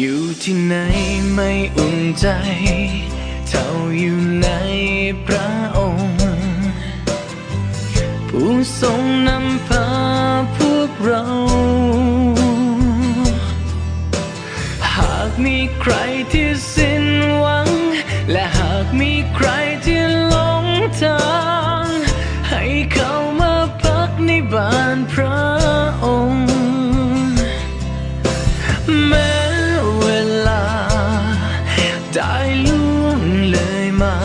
อยู่ที่ไหนไม่อุ่นใจ เท่าอยู่ในพระองค์ ผู้ทรงนำพาพวกเรา หากมีใครที่สิ้นหวัง และหากมีใครที่ มา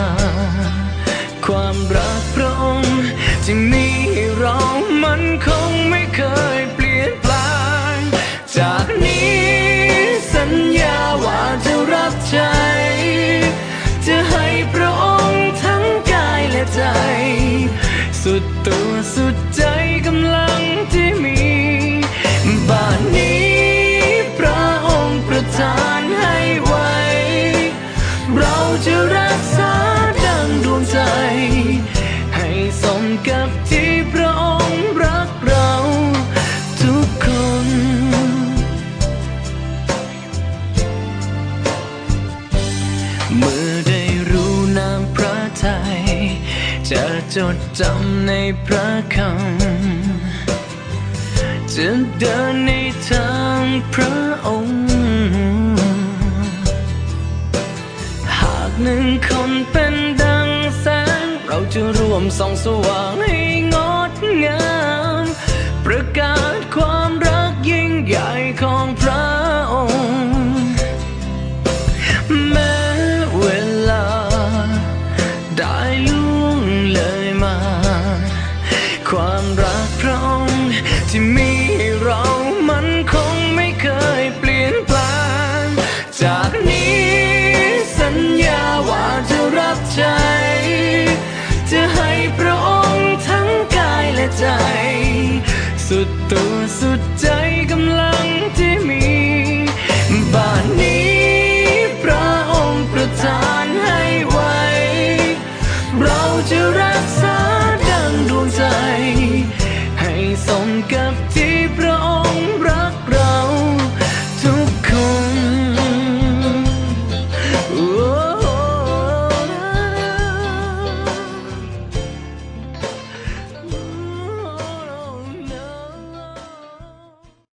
ความรักพระองค์ที่มีให้เรามันคงไม่เคยเปลี่ยนแปลง จากนี้สัญญาว่าจะรับใช้ จะให้พระองค์ทั้งกายและใจ สุดตัว ให้สมกับที่พระองค์รักเราทุกคน เมื่อได้รู้นามพระทัยจะจดจำในพระคำจะเดินในทางพระองค์ หากหนึ่งคนเป็นดังแสงเรา จะร่วมส่องสว่างให้ สุดตัวสุดใจกำลัง